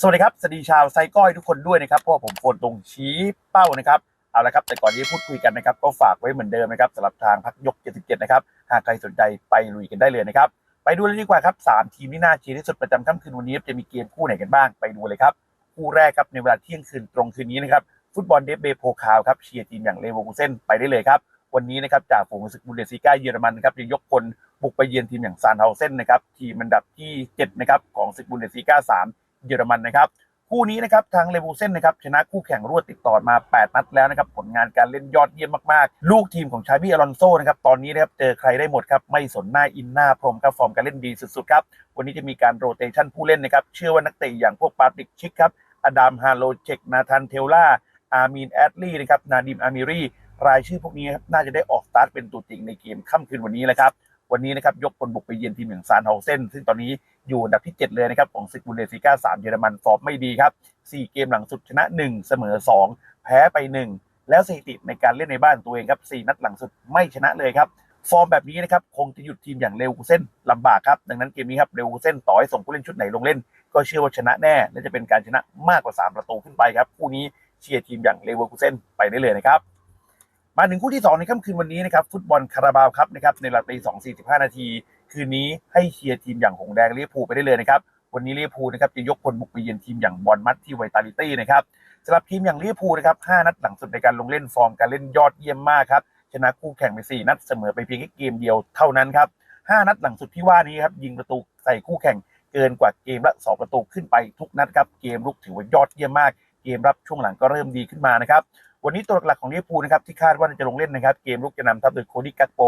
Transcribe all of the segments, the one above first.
สวัสดีครับสวัสดีชาวไซก้อยทุกคนด้วยนะครับเพราะว่าผมโฟนตรงชี้เป้านะครับเอาละครับแต่ก่อนที่พูดคุยกันนะครับ ก็ฝากไว้เหมือนเดิมนะครับสำหรับทางพักยก 77 นะครับหากใครสนใจไปลุยกันได้เลยนะครับไปดูเลยดีกว่าครับ3ทีมที่น่าเชียร์ที่สุดประจำค่ำคืนวันนี้จะมีเกมคู่ไหนกันบ้างไปดูเลยครับคู่แรกครับในเวลาเที่ยงคืนตรงคืนนี้นะครับฟุตบอลเดฟเบโพคาวครับเชียร์ทีมอย่างเลเวอร์คูเซนไปได้เลยครับวันนี้นะครับจากฝูงศึกบุนเดสซิก้าเยอรมันครับจะยกพลบุกไปเยือนทีมอย่างซานเฮาเซนนะครับทีมอันดับที่7นะครับของศึกบุนเดสซิก้า3 เยอรมันนะครับคู่นี้นะครับทางเลวูเซนนะครับชนะคู่แข่งรวดติดต่อมา 8 นัดแล้วนะครับผลงานการเล่นยอดเยี่ยมมากๆ ลูกทีมของชาบี้อลอนโซนะครับตอนนี้นะครับเจอใครได้หมดครับไม่สนหน้าอินหน้าพรมครับฟอร์มการเล่นดีสุดๆครับวันนี้จะมีการโรเตชันผู้เล่นนะครับเชื่อว่านักเตะอย่างพวกปาติกชิกครับอดัมฮาโลเจกนาธานเทลล่าอามีนแอดลีนะครับนาดิมอามิรีรายชื่อพวกนี้ครับน่าจะได้ออกสตาร์ทเป็นตัวจริงในเกมค่ำคืนวันนี้แหละครับวันนี้นะครับยกพลบุกไปเยือนทีมอย่างซานเฮาเซนซึ่งตอนนี้ อยู่อันดับที่ 7 เลยนะครับของศึกบุนเดสซิก้า3เยอรมันฟอร์มไม่ดีครับ 4 เกมหลังสุดชนะ 1 เสมอ 2 แพ้ไป 1 แล้วสถิติในการเล่นในบ้านตัวเองครับ 4 นัดหลังสุดไม่ชนะเลยครับฟอร์มแบบนี้นะครับคงจะหยุดทีมอย่างเร็วกูเส้นลำบากครับดังนั้นเกมนี้ครับเร็วกูเส้นต่อให้ส่งผู้เล่นชุดไหนลงเล่น ก็เชื่อว่าชนะแน่และจะเป็นการชนะมากกว่า 3 ประตูขึ้นไปครับคู่นี้เชียร์ทีมอย่างเลเวอร์คูเซนไปได้เลยนะครับมาถึงคู่ที่ 2 ในค่ำคืนวันนี้นะครับฟุตบอลคาราบาวครับนะครับในเวลาตีสองสี่สิบห้านาที คืนนี้ให้เชียร์ทีมอย่างหงแดงเลียพูไปได้เลยนะครับ วันนี้เลียพูนะครับจะยกพลบุกไปเยือนทีมอย่างบอลมัดที่ไวตาลิตี้นะครับสำหรับทีมอย่างเลียพูนะครับห้านัดหลังสุดในการลงเล่นฟอร์มการเล่นยอดเยี่ยมมากครับชนะคู่แข่งไปสี่นัดเสมอไปเพียงแค่เกมเดียวเท่านั้นครับห้านัดหลังสุดที่ว่านี้ครับยิงประตูใส่คู่แข่งเกินกว่าเกมละสองประตูขึ้นไปทุกนัดครับเกมลุกถือว่ายอดเยี่ยมมาก เกมรับช่วงหลังก็เริ่มดีขึ้นมานะครับวันนี้ตัวหลักของลิเวอร์พูลนะครับที่คาดว่าจะลงเล่นนะครับเกมลุกจะนำทัพโดยโคดี้กักโป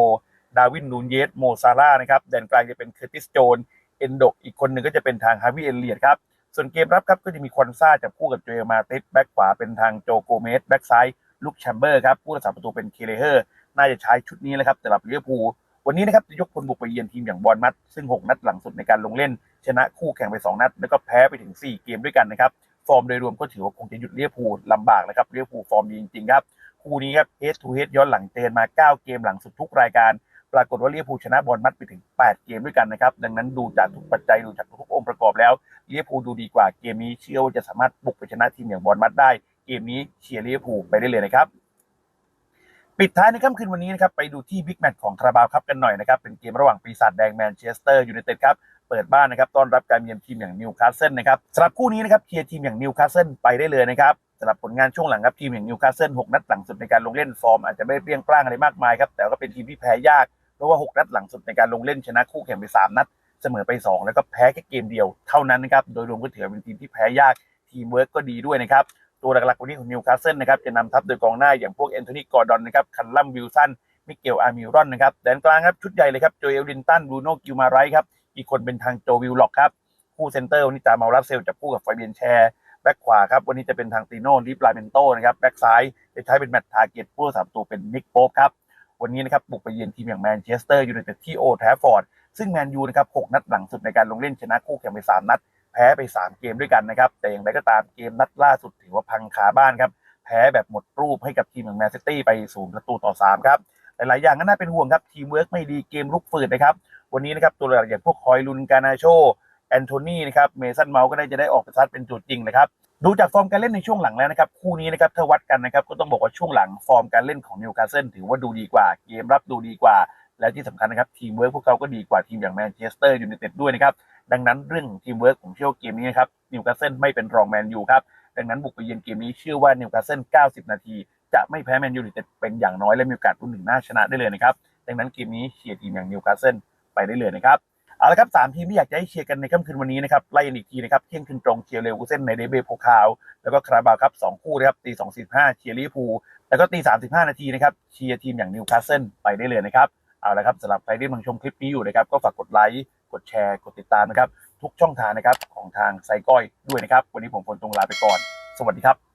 ดาวินนูนเยสโมซาร่านะครับแดนกลางจะเป็นเคอร์ติสโจนเอนโดกอีกคนหนึ่งก็จะเป็นทางฮาวิเอเลียดครับส่วนเกมรับครับก็จะมีควอนซ่าจับคู่กับโจเอมาติสแบ็กขวาเป็นทางโจโกเมสแบ็กซ้ายลุกแชมเบอร์ครับผู้รักษาประตูเป็นเคเลเฮอร์น่าจะใช้ชุดนี้นะครับสำหรับลิเวอร์พูลวันนี้นะครับจะยกพลบุกไปเยือนทีมอย่างบอลมัด ซึ่ง 6 นัดหลังสุดในการลงเล่น ชนะคู่แข่งไป 2 นัด แล้วก็แพ้ไปถึง 4 เกมด้วยกันนะครับ ฟอร์มโดยรวมก็ถือว่าคงจะหยุดเลียพูลลำบากนะครับเลียพูฟอร์มดีจริงๆครับ คู่นี้ครับเฮดทูเฮดย้อนหลังเจนมา 9 เกมหลังสุดทุกรายการ ปรากฏว่าเลียพูชนะบอลมัดไปถึง 8 เกมด้วยกันนะครับ ดังนั้นดูจากทุกปัจจัยดูจากทุกองค์ประกอบแล้วเลียพูดูดีกว่าเกมนี้เชื่อว่าจะสามารถบุกไปชนะทีมอย่างบอลมัดได้ เกมนี้เชียร์เลียพูไปได้เลยนะครับ ปิดท้ายในค่ำคืนวันนี้นะครับไปดูที่บิ๊กแมตช์ของคาราบาวครับกันหน่อยนะครับเป็นเกมระหว่างปีศาจแดงแมนเชสเตอร์ยูไนเต็ดครับเปิดบ้านนะครับต้อนรับการเยือนทีมอย่างนิวคาสเซิลนะครับสำหรับคู่นี้นะครับเชียร์ทีมอย่างนิวคาสเซิลไปได้เลยนะครับสำหรับผลงานช่วงหลังครับทีมอย่างนิวคาสเซิลหกนัดหลังสุดในการลงเล่นฟอร์มอาจจะไม่เปรี้ยงปร้างอะไรมากมายครับแต่ก็เป็นทีมที่แพ้ยาก เพราะว่าหกนัดหลังสุดในการลงเล่นชนะคู่แข่งไปสามนัด เสมอไปสองแล้วก็แพ้แค่เกมเดียวเท่านั้นนะครับ โดยรวมก็ถือเป็นทีมที่แพ้ยากทีมเวิร์กก็ดีด้วยนะครับ ตัวหลักๆวันนี้ของนิวคาสเซิลนะครับจะนำทัพโดยกองหน้าอย่างพวกแอนโทนีกอร์ดอนนะครับคันลัมวิลสันมิเกลอาร์มิรอนนะครับแดนกลางครับชุดใหญ่เลยครับโจเอลลินตันบรูโน่กิวมาไรครับอีกคนเป็นทางโจวิลล็อกครับคู่เซนเตอร์วันนี้ตามารับเซลจับคู่กับไฟเบียนแชร์แบ็กขวาครับวันนี้จะเป็นทางตีโน่ลิปลาเมนโตนะครับแบ็กซ้ายจะใช้เป็นแมตต์ทาร์เก็ตผู้รักษาประตูเป็นนิกโป๊ปครับ วันนี้นะครับบุกไปเยือนทีมอย่างแมนเชสเตอร์ยูไนเต็ดที่โอแทฟฟอร์ดซึ่งแมนยูนะครับหกนัดหลังสุดในการลงเล่นชนะคู่แข่งไปสามนัด แพ้ไปสามเกมด้วยกันนะครับ แต่อย่างไรก็ตามเกมนัดล่าสุดถือว่าพังขาบ้านครับ แพ้แบบหมดรูปให้กับทีมอย่างแมนซิตี้ไปศูนย์ประตูต่อสามครับหลายๆอย่างก็น่าเป็นห่วงครับทีมเวิร์กไม่ดีเกมลุกฝืดนะครับวันนี้นะครับตัวหลักอย่างพวกคอยลุนกานาโชแอนโทนีนะครับเมสันเมาก็ได้จะได้ออกไปซัดเป็นจุดจริงนะครับ ดูจากฟอร์มการเล่นในช่วงหลังแล้วนะครับ คู่นี้นะครับถ้าวัดกันนะครับก็ต้องบอกว่าช่วงหลังฟอร์มการเล่นของนิวคาสเซิลถือว่าดูดีกว่าเกมรับดูดีกว่า และที่สำคัญนะครับทีมเวิร์กพวกเขาก็ดีกว่าทีมอย่างแมนเชสเตอร์ยูไนเต็ดด้วยนะครับดังนั้นเรื่องของทีมเวิร์กผมเชื่อเกมนี้นะครับนิวคาสเซิลไม่เป็นรองแมนยูครับดังนั้นบุกไปเยือนเกมนี้เชื่อว่านิวคาสเซิล90 นาที จะไม่แพ้แมนยูไนเต็ดเป็นอย่างน้อยและมีโอกาสรุ่นหนึ่งหน้าชนะได้เลยนะครับดังนั้นเกมนี้เชียร์ทีมอย่างนิวคาสเซิลไปได้เลยนะครับ เอาละครับสามทีมที่อยากจะให้เชียร์กันในค่ำคืนวันนี้นะครับไล่กันอีกทีนะครับเที่ยงคืนตรงเชียร์เลวูเซนในเดเบโพคาว แล้วก็คาราบาวครับสองคู่นะครับตีสองสิบห้าเชียร์ลิเวอร์พูลแล้วก็ตีสามสิบห้านาทีนะครับเชียร์ทีมอย่างนิวคาสเซิลไปได้เลยนะครับเอาละครับสำหรับใครที่กำลังชมคลิปนี้อยู่นะครับก็ฝากกดไลค์กดแชร์กดติดตามนะครับทุกช่องทางนะครับของทางไซก้อยด้วยนะครับวันนี้ผมพลตรงลาไปก่อน สวัสดีครับ